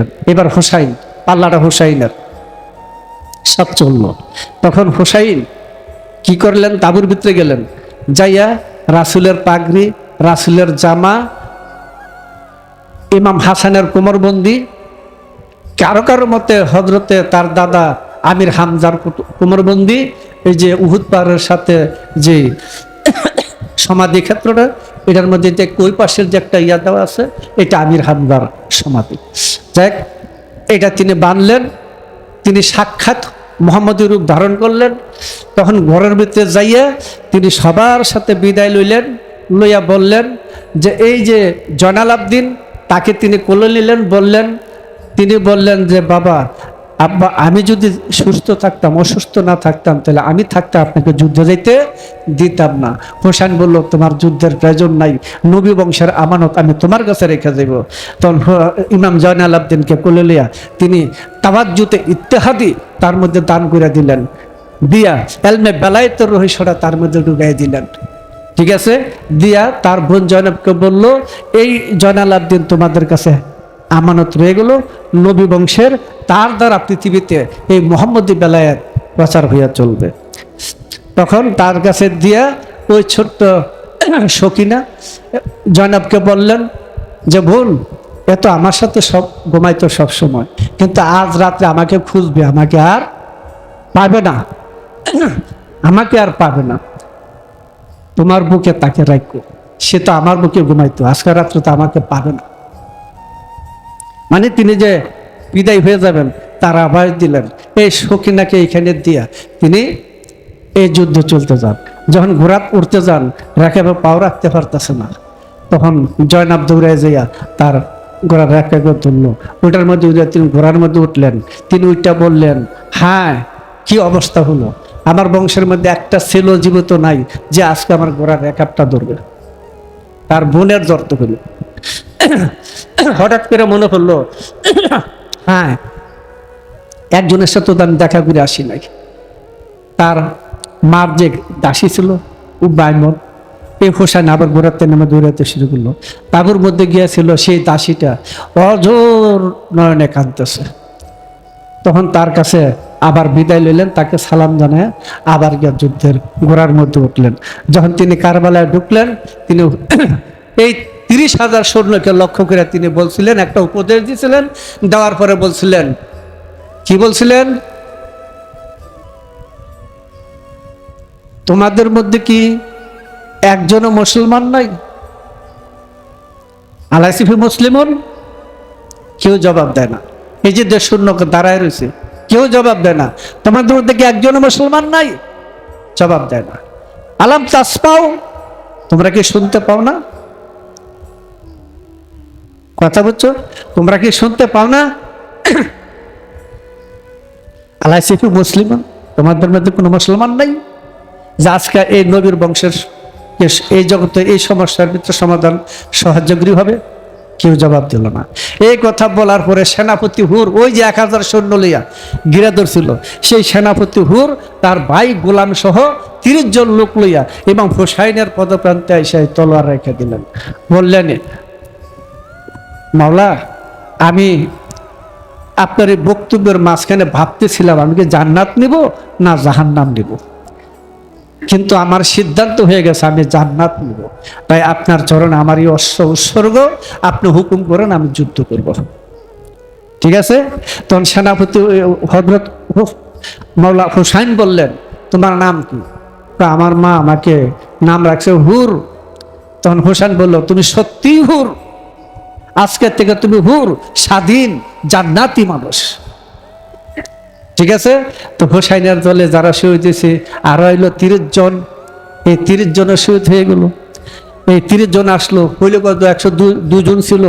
গেলেন এবার হোসাইন, পাল্লাটা হোসাইনের। সব চলল তখন হোসাইন কি করলেন? তাবুর ভিতরে গেলেন। যাইয়া রাসুলের পাগড়ি, রাসুলের জামা, ইমাম হাসানের কোমরবন্দি, কারও কারও মতে হজরতে তার দাদা আমির হামজার কোমরবন্দি, এই যে উহুদ পাহাড়ের সাথে যে সমাধি ক্ষেত্রটা এটার মধ্যে যে কই পাশের যে একটা ইয়া দেওয়া আছে, এটা আমির হামজার সমাধি। যাক, এটা তিনি বানলেন, তিনি সাক্ষাৎ মোহাম্মদের রূপ ধারণ করলেন, তখন ঘরের ভিতরে যাইয়া তিনি সবার সাথে বিদায় লইলেন, লইয়া বললেন যে, এই যে জয়নাল আবদিন, তাকে তিনি কোলে নিলেন। বললেন, তিনি বললেন যে, বাবা আব্বা, আমি যদি সুস্থ থাকতাম, অসুস্থ না থাকতাম, তাহলে আমি থাকতে আপনাকে যুদ্ধে যাইতে দিতাম না। হোসেন বলল, তোমার যুদ্ধের প্রয়োজন নাই। নবী বংশের আমানত আমি তোমার কাছে রেখে দেব তখন ইমাম জয়নাল আবদিনকে কোলে লিয়া তিনি তাওয়াজ্জুতে ইত্তেহাদি তার মধ্যে দান করে দিলেন। দিয়া, এলমে বেলায়েতের রহিসটা তার মধ্যে ঢুকাই দিলেন। ঠিক আছে? দিয়া তার বোন জয়নাবকে বলল, এই জয়নাল আবদিন তোমাদের কাছে আমানত রয়ে গেল। নবী বংশের তার দ্বারা পৃথিবীতে এই মোহাম্মদী বেলায়েত প্রচার হইয়া চলবে। তখন তার কাছে দিয়া ওই ছোট্ট সকিনা জয়নবকে বললেন যে, বোন, এ তো আমার সাথে সব ঘুমাইতো সব সময় কিন্তু আজ রাত্রে আমাকে খুঁজবে, আমাকে আর পাবে না। আমাকে আর পাবে না। তোমার বুকে তাকে রাখো, সে তো আমার বুকে ঘুমাইতো আজকের রাত্রে তো আমাকে পাবে না। মানে তিনি যে বিদায় হয়ে যাবেন, তার আভাস দিলেন এই সকিনাকে এখানে দিয়া তিনি এই যুদ্ধ চলতে যান। যখন ঘোড়া উঠতে যান রেখাবে পাও রাখতে পারতেছে না। তখন জয়নাব দৌড়ায় যাইয়া তার ঘোড়া রেখাকে তুললো। ওইটার মধ্যে তিনি ঘোড়ার মধ্যে উঠলেন। তিনি ওইটা বললেন হ্যাঁ কি অবস্থা হলো? আমার বংশের মধ্যে একটা ছেল জীবিত নাই যে আজকে আমার ঘোড়ার রেখাপটা ধরবে। তার বোনের জর্ত হলো। হঠাৎ করে মনে পড়ল হ্যাঁ। একজনের সাথে তো আমি দেখা করে আসি নাই। তার মার যে দাসী ছিল ও বাইমন এই হোসেন আবার ঘোরাতে নামে দৌড়াতে শুরু করল। তাবুর মধ্যে গিয়েছিল সেই দাসীটা, অজোর নয়নে কাঁদতেছে। তখন তার কাছে আবার বিদায় লইলেন, তাকে সালাম জানায়, আবার গিয়ে যুদ্ধের ঘোড়ার মধ্যে উঠলেন। যখন তিনি কারবালায় ঢুকলেন, তিনি এই তিরিশ হাজার সৈন্যকে লক্ষ্য করে তিনি বলছিলেন, একটা উপদেশ দিয়েছিলেন দেওয়ার পরে বলছিলেন, কি বলছিলেন? তোমাদের মধ্যে কি একজনও মুসলমান নাই? আলাইসিফি মুসলিমন? কেউ জবাব দেয় না। এই যে দেশ শূন্য দাঁড়ায় রয়েছে, কেউ জবাব দেয় না। তোমাদের মধ্যে কি একজনও মুসলমান নাই? জবাব দেয় না। আলাম চাষ পাও তোমরা কি শুনতে পাও না? কথা বলছো? তোমরা কি শুনতে পাও না? আলাইসিফি মুসলিমান তোমাদের মধ্যে কোনো মুসলমান নাই। যে আজকে এই নবীর বংশের এই জগতে এই সমস্যার ভিতরে সমাধান সহযোগী হবে, কেউ জবাব দিল না। এই কথা বলার পরে সেনাপতি হুর, ওই যে এক হাজার সৈন্য লইয়া গিরা ধরছিল, সেই সেনাপতি হুর তার ভাই গোলাম সহ তিরিশ জন লোক লইয়া এবং হুসাইনের পদপ্রান্তে এসে তলোয়ার রেখে দিলেন। বললেন মাওলা, আমি আপনার এই বক্তব্যের মাঝখানে ভাবতেছিলাম, আমি কি জান্নাত নিব না জাহান্নাম নিব? কিন্তু আমার সিদ্ধান্ত হয়ে গেছে, আমি জান্নাত নিব। তাই আপনার চরণ আমার এই অশ্ব উৎসর্গ, আপনি হুকুম করেন, আমি যুদ্ধ করব। ঠিক আছে? তখন সেনাপতি হজরত মৌলা হুসাইন বললেন, তোমার নাম কি? আমার মা আমাকে নাম রাখছে হুর। তখন হুসাইন বলল, তুমি সত্যিই হুর। আজকের থেকে তুমি হুর, স্বাধীন, জান্নাতি মানুষ। ঠিক আছে? তো হোসাইনের দলে যারা শহীদ হয়েছে, আরও হইল তিরিশ জন। এই তিরিশ জনের শহীদ হয়ে গেল। এই তিরিশ জন আসলো, হইলে কত? একশো দুজন ছিল।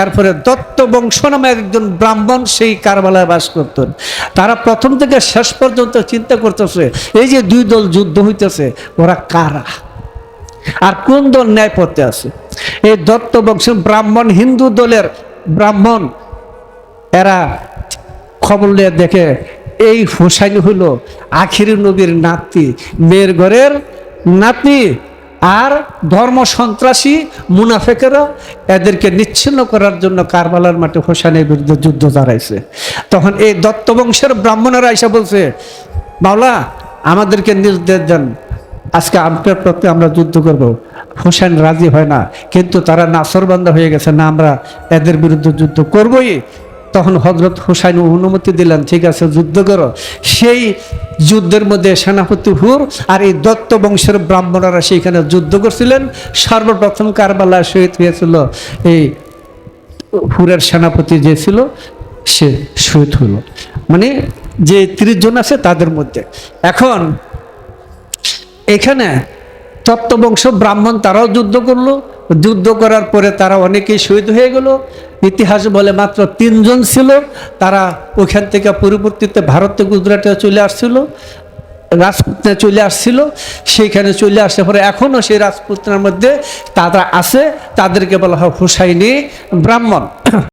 এর পরে দত্ত বংশ নামে একজন ব্রাহ্মণ সেই কারবালায় বাস করতেন তারা প্রথম থেকে শেষ পর্যন্ত চিন্তা করতেছে, এই যে দুই দল যুদ্ধ হইতেছে, ওরা কারা? আর কোন দল ন্যায় পথে আছে? এই দত্ত বংশ ব্রাহ্মণ, হিন্দু দলের ব্রাহ্মণ, এরা খবর নিয়ে দেখে, এই হুসাইন হলো আখিরি নবীর নাতি, মেয়ের ঘরের নাতি, আর ধর্ম সন্ত্রাসী, মুনাফেকেরা, এদেরকে নিচ্ছিন্ন করার জন্য কারবালার মাঠে হোসেনের বিরুদ্ধে যুদ্ধ দাঁড়াইছে তখন এই দত্ত বংশের ব্রাহ্মণেরা এসে বলছে বাউলা আমাদেরকে নির্দেশ দেন আজকে আপনার প্রতি আমরা যুদ্ধ করব। হোসেন রাজি হয় না, কিন্তু তারা নাসরবান্ধা হয়ে গেছে। না, আমরা এদের বিরুদ্ধে যুদ্ধ করবই। তখন হজরত হোসাইন অনুমতি দিলেন, ঠিক আছে, যুদ্ধ করো। সেই যুদ্ধের মধ্যে সেনাপতি হুর আর এই দত্ত বংশের ব্রাহ্মণরা সেইখানে যুদ্ধ করছিলেন। সর্বপ্রথম কারবালা শহীদ হয়েছিল এই হুরের সেনাপতি যে ছিল, সে শহীদ হলো। মানে যে ত্রিশ জন আছে তাদের মধ্যে। এখন এখানে তত্ত্ববংশ ব্রাহ্মণ তারাও যুদ্ধ করল। যুদ্ধ করার পরে তারা অনেকেই শহীদ হয়ে গেল। ইতিহাস বলে মাত্র তিনজন ছিল। তারা ওখান থেকে পরবর্তীতে ভারতে গুজরাটে চলে আসছিল, রাজপুতনা চলে আসছিল। সেইখানে চলে আসার পরে এখনও সেই রাজপুতনার মধ্যে তারা আছে। তাদেরকে বলা হয় হুসাইনি ব্রাহ্মণ।